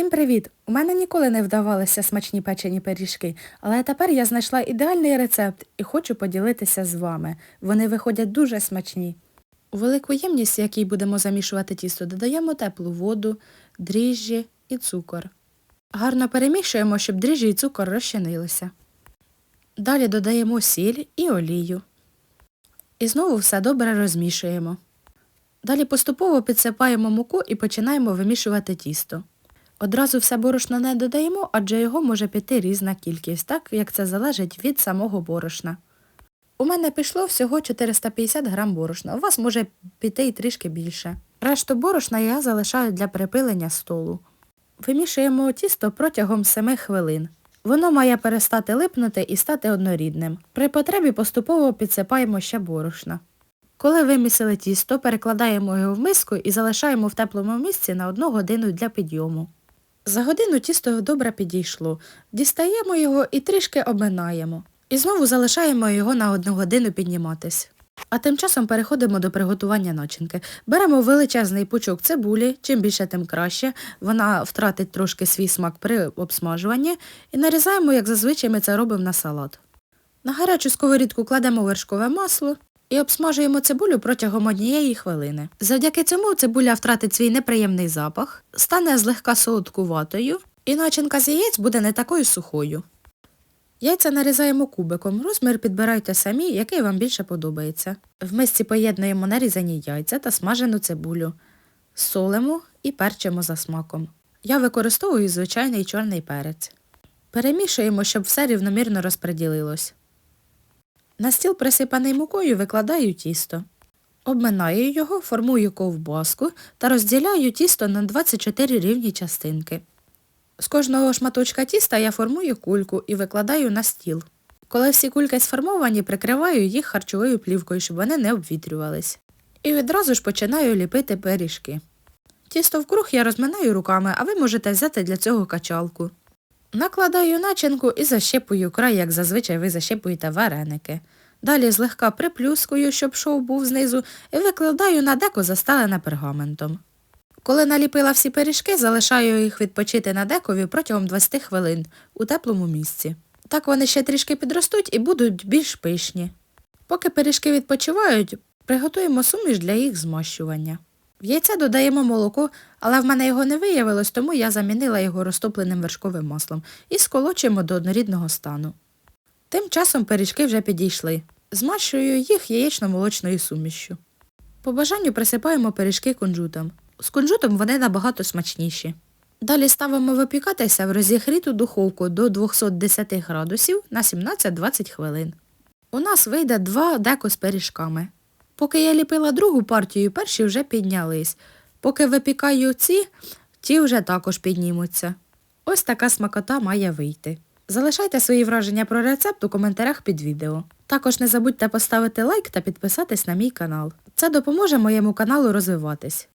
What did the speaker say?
Всім привіт! У мене ніколи не вдавалися смачні печені пиріжки, але тепер я знайшла ідеальний рецепт і хочу поділитися з вами. Вони виходять дуже смачні. У велику ємність, якій будемо замішувати тісто, додаємо теплу воду, дріжджі і цукор. Гарно перемішуємо, щоб дріжджі і цукор розчинилися. Далі додаємо сіль і олію. І знову все добре розмішуємо. Далі поступово підсипаємо муку і починаємо вимішувати тісто. Одразу все борошно не додаємо, адже його може піти різна кількість, так як це залежить від самого борошна. У мене пішло всього 450 грам борошна, у вас може піти і трішки більше. Решту борошна я залишаю для припилення столу. Вимішуємо тісто протягом 7 хвилин. Воно має перестати липнути і стати однорідним. При потребі поступово підсипаємо ще борошна. Коли вимісили тісто, перекладаємо його в миску і залишаємо в теплому місці на одну годину для підйому. За годину тісто добре підійшло. Дістаємо його і трішки обминаємо. І знову залишаємо його на одну годину підніматись. А тим часом переходимо до приготування начинки. Беремо величезний пучок цибулі, чим більше, тим краще. Вона втратить трошки свій смак при обсмажуванні і нарізаємо, як зазвичай ми це робимо на салат. На гарячу сковорідку кладемо вершкове масло і обсмажуємо цибулю протягом однієї хвилини. Завдяки цьому цибуля втратить свій неприємний запах, стане злегка солодкуватою, і начинка з яєць буде не такою сухою. Яйця нарізаємо кубиком, розмір підбирайте самі, який вам більше подобається. В мисці поєднуємо нарізані яйця та смажену цибулю, солимо і перчимо за смаком. Я використовую звичайний чорний перець. Перемішуємо, щоб все рівномірно розподілилось. На стіл, присипаний мукою, викладаю тісто. Обминаю його, формую ковбаску та розділяю тісто на 24 рівні частинки. З кожного шматочка тіста я формую кульку і викладаю на стіл. Коли всі кульки сформовані, прикриваю їх харчовою плівкою, щоб вони не обвітрювались. І відразу ж починаю ліпити пиріжки. Тісто вкруг я розминаю руками, а ви можете взяти для цього качалку. Накладаю начинку і защепую край, як зазвичай ви защепуєте вареники. Далі злегка приплюскую, щоб шов був знизу, і викладаю на деко застелене пергаментом. Коли наліпила всі пиріжки, залишаю їх відпочити на декові протягом 20 хвилин у теплому місці. Так вони ще трішки підростуть і будуть більш пишні. Поки пиріжки відпочивають, приготуємо суміш для їх змащування. В яйце додаємо молоко, але в мене його не виявилось, тому я замінила його розтопленим вершковим маслом і сколочуємо до однорідного стану. Тим часом пиріжки вже підійшли. Змащую їх яєчно-молочною сумішшю. По бажанню присипаємо пиріжки кунжутом. З кунжутом вони набагато смачніші. Далі ставимо випікатися в розігріту духовку до 210 градусів на 17-20 хвилин. У нас вийде два деко з пиріжками. Поки я ліпила другу партію, перші вже піднялись. Поки випікаю ці, ті вже також піднімуться. Ось така смакота має вийти. Залишайте свої враження про рецепт у коментарях під відео. Також не забудьте поставити лайк та підписатись на мій канал. Це допоможе моєму каналу розвиватись.